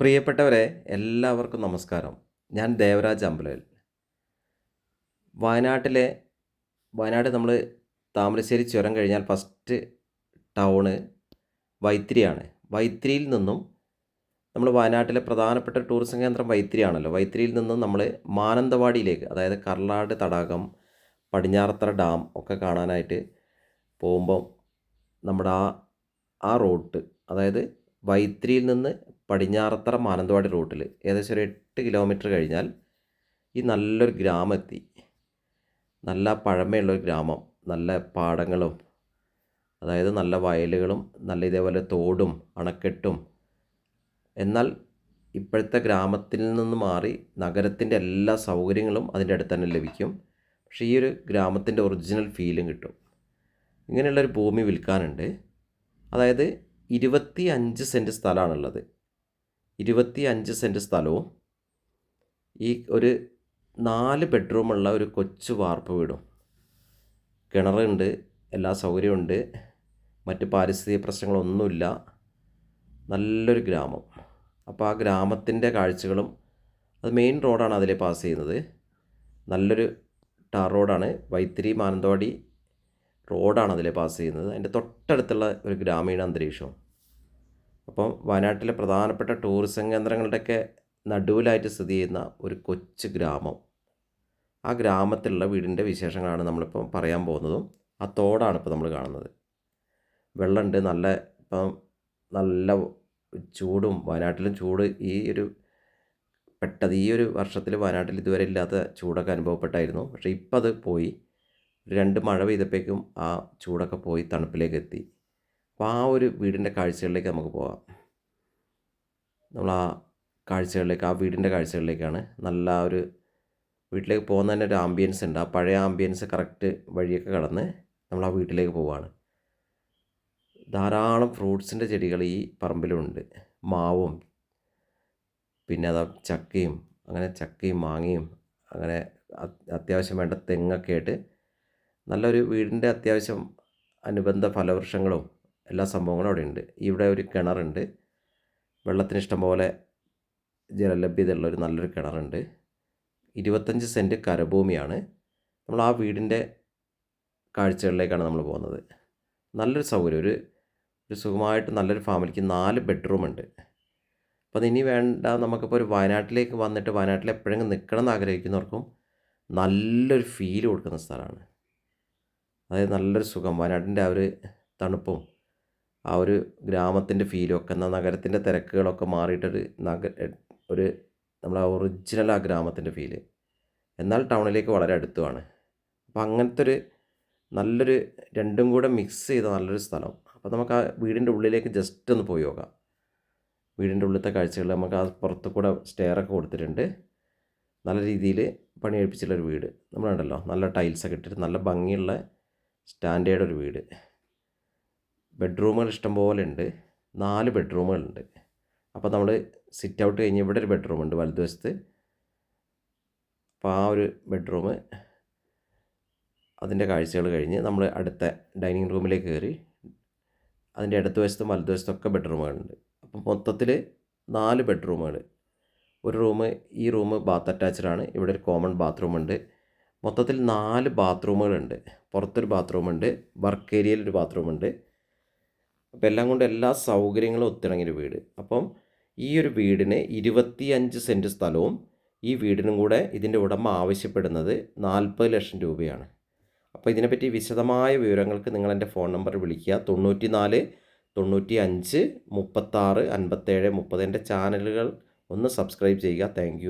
പ്രിയപ്പെട്ടവരെ എല്ലാവർക്കും നമസ്കാരം. ഞാൻ ദേവരാജ് അമ്പലൽ വയനാട്ടിലെ വയനാട് നമ്മൾ താമരശ്ശേരി ചുരം കഴിഞ്ഞാൽ ഫസ്റ്റ് ടൗണ് വൈത്തിരിയാണ്. വൈത്തിരിയിൽ നിന്നും നമ്മൾ വയനാട്ടിലെ പ്രധാനപ്പെട്ട ടൂറിസം കേന്ദ്രം വൈത്തിരിയാണല്ലോ. വൈത്തിരിയിൽ നിന്നും നമ്മൾ മാനന്തവാടിയിലേക്ക് അതായത് കർലാട് തടാകം പടിഞ്ഞാറത്തറ ഡാം ഒക്കെ കാണാനായിട്ട് പോകുമ്പം നമ്മുടെ ആ ആ റോട്ട് അതായത് വൈത്തിരിയിൽ നിന്ന് പടിഞ്ഞാറത്തറ മാനന്തവാടി റൂട്ടിൽ ഏകദേശം ഒരു എട്ട് കിലോമീറ്റർ കഴിഞ്ഞാൽ ഈ നല്ലൊരു ഗ്രാമം എത്തി നല്ല പഴമയുള്ളൊരു ഗ്രാമം. നല്ല പാടങ്ങളും അതായത് നല്ല വയലുകളും നല്ല ഇതേപോലെ തോടും അണക്കെട്ടും. എന്നാൽ ഇപ്പോഴത്തെ ഗ്രാമത്തിൽ നിന്ന് മാറി നഗരത്തിന്റെ എല്ലാ സൗകര്യങ്ങളും അതിന്റെ അടുത്ത് തന്നെ ലഭിക്കും. പക്ഷേ ഈ ഒരു ഗ്രാമത്തിന്റെ ഒറിജിനൽ ഫീലും കിട്ടും. ഇങ്ങനെയുള്ളൊരു ഭൂമി വിൽക്കാനുണ്ട്. അതായത് ഇരുപത്തി അഞ്ച് സെന്റ് സ്ഥലമാണുള്ളത്. ഇരുപത്തി അഞ്ച് സെന്റ് സ്ഥലവും ഈ ഒരു നാല് ബെഡ്റൂമുള്ള ഒരു കൊച്ചു വാർപ്പ് വീടും. കിണറുണ്ട് എല്ലാ സൗകര്യമുണ്ട് മറ്റ് പാരിസ്ഥിതിക പ്രശ്നങ്ങളൊന്നുമില്ല. നല്ലൊരു ഗ്രാമം. അപ്പോൾ ആ ഗ്രാമത്തിന്റെ കാഴ്ചകളും അത് മെയിൻ റോഡാണ് അതിലെ പാസ് ചെയ്യുന്നത്. നല്ലൊരു ടാർ റോഡാണ്. വൈത്തിരി മാനന്തവാടി റോഡാണ് അതിലെ പാസ് ചെയ്യുന്നത്. അതിന്റെ തൊട്ടടുത്തുള്ള ഒരു ഗ്രാമീണ അന്തരീക്ഷവും അപ്പം വയനാട്ടിലെ പ്രധാനപ്പെട്ട ടൂറിസം കേന്ദ്രങ്ങളുടെയൊക്കെ നടുവിലായിട്ട് സ്ഥിതി ചെയ്യുന്ന ഒരു കൊച്ചു ഗ്രാമം. ആ ഗ്രാമത്തിലുള്ള വീടിന്റെ വിശേഷങ്ങളാണ് നമ്മളിപ്പം പറയാൻ പോകുന്നതും ആ തോടാണ് ഇപ്പോൾ നമ്മൾ കാണുന്നത്. വെള്ളമുണ്ട് നല്ല ഇപ്പം നല്ല ചൂടും വയനാട്ടിലും ചൂട് ഈ ഒരു പെട്ടത് ഈ ഒരു വർഷത്തിൽ വയനാട്ടിൽ ഇതുവരെ ഇല്ലാത്ത ചൂടൊക്കെ അനുഭവപ്പെട്ടായിരുന്നു. പക്ഷേ ഇപ്പം അത് പോയി. രണ്ട് മഴ പെയ്തപ്പോഴേക്കും ആ ചൂടൊക്കെ പോയി തണുപ്പിലേക്ക് എത്തി. അപ്പോൾ ആ ഒരു വീടിന്റെ കാഴ്ചകളിലേക്ക് നമുക്ക് പോകാം നമ്മൾ ആ കാഴ്ചകളിലേക്ക് ആ വീടിന്റെ കാഴ്ചകളിലേക്കാണ് നല്ല ഒരു വീട്ടിലേക്ക് പോകുന്ന തന്നെ ഒരു ആംബിയൻസ് ഉണ്ട്. ആ പഴയ ആംബിയൻസ് കറക്റ്റ് വഴിയൊക്കെ കടന്ന് നമ്മൾ ആ വീട്ടിലേക്ക് പോവുകയാണ് ധാരാളം ഫ്രൂട്ട്സിന്റെ ചെടികൾ ഈ പറമ്പിലുണ്ട്. മാവും പിന്നെ അതാ ചക്കയും അങ്ങനെ ചക്കയും മാങ്ങയും അങ്ങനെ അത്യാവശ്യം വേണ്ട തെങ്ങൊക്കെ ആയിട്ട് നല്ലൊരു വീടിന്റെ അത്യാവശ്യം അനുബന്ധ ഫലവൃക്ഷങ്ങളും എല്ലാ സംഭവങ്ങളും അവിടെ ഉണ്ട് ഇവിടെ ഒരു കിണറുണ്ട്. വെള്ളത്തിന് ഇഷ്ടം പോലെ ജലലഭ്യതയുള്ള ഒരു നല്ലൊരു കിണറുണ്ട്. ഇരുപത്തഞ്ച് സെന്റ് കരഭൂമിയാണ്. നമ്മൾ ആ വീടിന്റെ കാഴ്ചകളിലേക്കാണ് നമ്മൾ പോകുന്നത്. നല്ലൊരു സൗകര്യം. ഒരു ഒരു സുഖമായിട്ട് നല്ലൊരു ഫാമിലിക്ക് നാല് ബെഡ്റൂം ഉണ്ട് അപ്പോൾ അതിനി വേണ്ട നമുക്കിപ്പോൾ ഒരു വയനാട്ടിലേക്ക് വന്നിട്ട് വയനാട്ടിൽ എപ്പോഴെങ്കിലും നിൽക്കണം എന്ന് ആഗ്രഹിക്കുന്നവർക്കും നല്ലൊരു ഫീൽ കൊടുക്കുന്ന സ്ഥലമാണ്. അതായത് നല്ലൊരു സുഖം. വയനാട്ടിന്റെ ആ ഒരു തണുപ്പും ആ ഒരു ഗ്രാമത്തിന്റെ ഫീലും ഒക്കെ എന്നാൽ നഗരത്തിന്റെ തിരക്കുകളൊക്കെ മാറിയിട്ടൊരു നഗ ഒരു നമ്മളെ ഒറിജിനൽ ആ ഗ്രാമത്തിന്റെ ഫീൽ എന്നാൽ ടൗണിലേക്ക് വളരെ അടുത്തുമാണ്. അപ്പോൾ അങ്ങനത്തെ ഒരു നല്ലൊരു രണ്ടും കൂടെ മിക്സ് ചെയ്ത നല്ലൊരു സ്ഥലം. അപ്പോൾ നമുക്ക് ആ വീടിന്റെ ഉള്ളിലേക്ക് ജസ്റ്റ് ഒന്ന് പോയി നോക്കാം. വീടിന്റെ ഉള്ളിലത്തെ കാഴ്ചകൾ നമുക്ക് ആ പുറത്ത് കൂടെ സ്റ്റെയറൊക്കെ കൊടുത്തിട്ടുണ്ട്. നല്ല രീതിയിൽ പണി കഴിപ്പിച്ചുള്ളൊരു വീട്. നമ്മളുണ്ടല്ലോ നല്ല ടൈൽസൊക്കെ ഇട്ടിട്ട് നല്ല ഭംഗിയുള്ള സ്റ്റാൻഡേർഡ് ഒരു വീട്. ബെഡ്റൂമുകൾ ഇഷ്ടംപോലെ ഉണ്ട് നാല് ബെഡ്റൂമുകളുണ്ട്. അപ്പോൾ നമ്മൾ സിറ്റ് ഔട്ട് കഴിഞ്ഞ് ഇവിടെ ഒരു ബെഡ്റൂം ഉണ്ട് വലതുവശത്ത്. അപ്പോൾ ആ ഒരു ബെഡ്റൂം അതിന്റെ കാഴ്ചകൾ കഴിഞ്ഞ് നമ്മൾ അടുത്ത ഡൈനിങ് റൂമിലേക്ക് കയറി. അതിന്റെ ഇടത്ത് വശത്തും വലതുവശത്തും ഒക്കെ ബെഡ്റൂമുകളുണ്ട്. അപ്പോൾ മൊത്തത്തിൽ നാല് ബെഡ്റൂമുകൾ. ഒരു റൂം ഈ റൂം ബാത്ത് അറ്റാച്ച്ഡ് ആണ്. ഇവിടെ ഒരു കോമൺ ബാത്റൂം ഉണ്ട്. മൊത്തത്തിൽ നാല് ബാത്റൂമുകളുണ്ട്. പുറത്തൊരു ബാത്റൂമുണ്ട്. വർക്ക് ഏരിയയിൽ ഒരു ബാത്റൂമുണ്ട്. അപ്പോൾ എല്ലാം കൊണ്ട് എല്ലാ സൗകര്യങ്ങളും ഒത്തിണങ്ങിയൊരു വീട്. അപ്പം ഈ ഒരു വീടിന് ഇരുപത്തി അഞ്ച് സെന്റ് സ്ഥലവും ഈ വീടിനും കൂടെ ഇതിന്റെ ഉടമ ആവശ്യപ്പെടുന്നത് നാൽപ്പത് ലക്ഷം രൂപയാണ്. അപ്പോൾ ഇതിനെപ്പറ്റി വിശദമായ വിവരങ്ങൾക്ക് നിങ്ങൾ എന്റെ ഫോൺ നമ്പർ വിളിക്കുക. തൊണ്ണൂറ്റി നാല് തൊണ്ണൂറ്റി അഞ്ച് മുപ്പത്താറ് അൻപത്തേഴ് മുപ്പത്. എന്റെ ചാനലുകൾ ഒന്ന് സബ്സ്ക്രൈബ് ചെയ്യുക. താങ്ക്